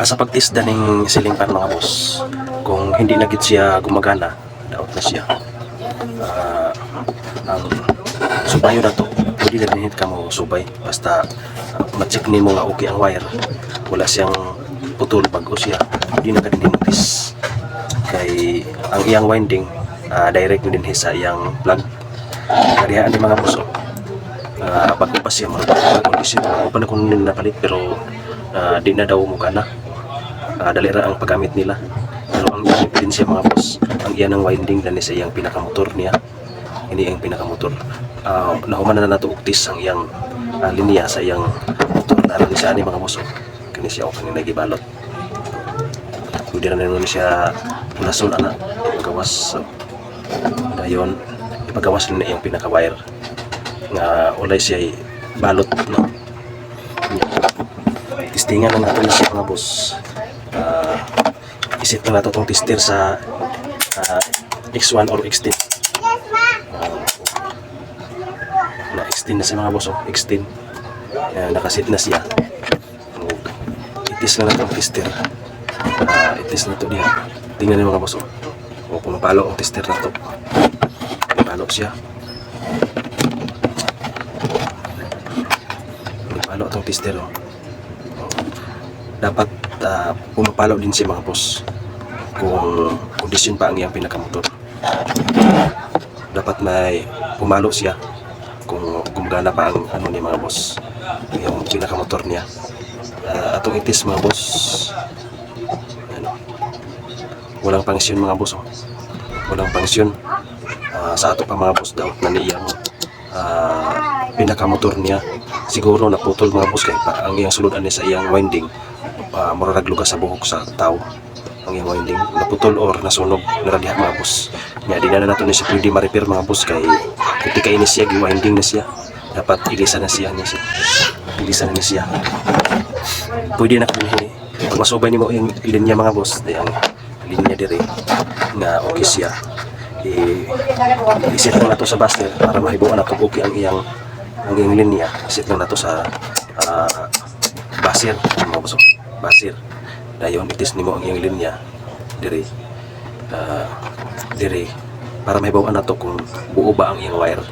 Ah, sa pagtis daning siling pan mga boss, kung hindi na siya gumagana, daot na siya. Ah, ang subayo na to, pwede na din ka mo subay. Basta uh, ma-check ni mo nga okay ang wire. Wala siyang putol bago siya. Hindi na ka din notice. Kay ang iyang winding, ah, direct din sa iyang plug. Karihaan ni mga boss. Ah, bago pa siya marunong kondisyon. Ako pa na kung napalit pero ah, di na daw mukha na. Ah, dali ra ang paggamit nila. Pero ang gamit din siya mga boss, ang iyan ng winding dani sa iyang pinakamotor niya. Ini ang pinakamotor. Uh, nahuman na nato uktis ang iyang ah, linya sa iyang motor. Naran siya ani mga boss. oh. Kani siya o kanina gibalot. Pwede na naman siya lason ana magawas. So, dayon ipagawas na iyang pinaka-wire nga walay siya balot no. Testingan na natin siya mga boss. Ah, isip na nato tong tester sa ah, X1 or X10. Ah, na X10 na siya mga boss, oh. X10. Ayan, nakasit na siya. Itis na nato ang tester. Ah, itis na to diha. Tingnan niyo mga boss, oh. Oh, pumapalo ang tester na to. Pumapalo siya. Pumapalo itong tester, oh dapat ah, pumapalo din si mga boss kung kondisyon pa ang iyang pinakamotor. Dapat may pumalo siya kung gumagana pa ang ano ni mga boss yung pinakamotor niya. Ah, atong itis mga boss ano, walang pangsyon mga boss oh. walang pangsyon Ah, sa ato pa mga boss daw na niyang ah, pinakamotor niya. Siguro naputol mga boss kay pa ang iyang sulod ani sa iyang winding uh, murag lugas sa buhok sa tao ang iyang winding naputol or nasunog naralihan mga boss. Nga di na na nato ni siya pwede ma-repair mga boss kay kuti kay ni siya gi-winding na siya. Dapat ilisa na siya ni siya. Ilisa na ni siya. Pwede na kami pag masubay ni mo yung linya mga boss di ang linya dire nga okay siya. I isit lang nato sa baster para mahibuan nato okay ang iyang ang iyang linya isit lang nato sa ah, basir mga boss basir. Dayon itis nimo ang iyang linya dire ah, dire para mahibawan nato kung buo ba ang iyang wire.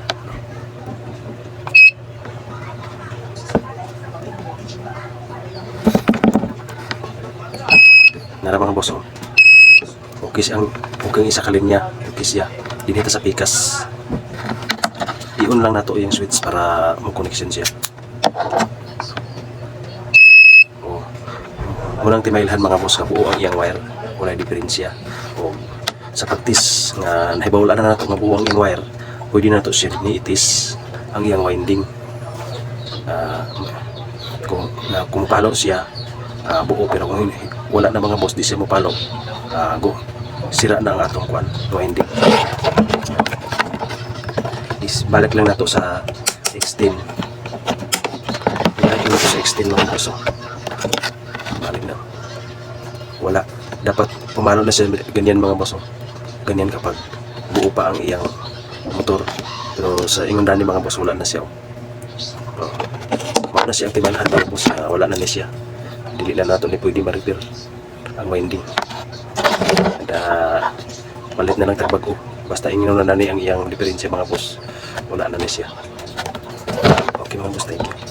Nara mga boss, oh. okay okay ang isa ka linya okay siya. Dinita sa pikas. Iun lang nato yung switch para mo connection siya oh. Unang timailhan mga boss nga buo ang iyang wire. Wala diferensya. Oh. sa pagtis nga nahibawala na nato nga buo ang iyang wire. Pwede na to siya ni itis ang iyang winding. Ah, kung na kung siya ah, buo. Pero kung wala na mga boss di siya mapalo ah, go. Sira na ang atong kwan winding. Is balik lang nato sa 16 balik lang nato sa 16 mga boss oh. Wala. Dapat pumalo na siya ganyan mga boss oh. ganyan kapag buo pa ang iyang motor. Pero sa ingon dani mga boss wala na siya oh. Oh. Mao na siya ang timalhan mga boss. Ah, wala na ni siya. Dili na nato ni pwede ma-repair ang winding. And uh, palit na lang tagbago basta ingin na nani ang iyang diferensya mga boss wala na ni siya. Okay mga boss thank you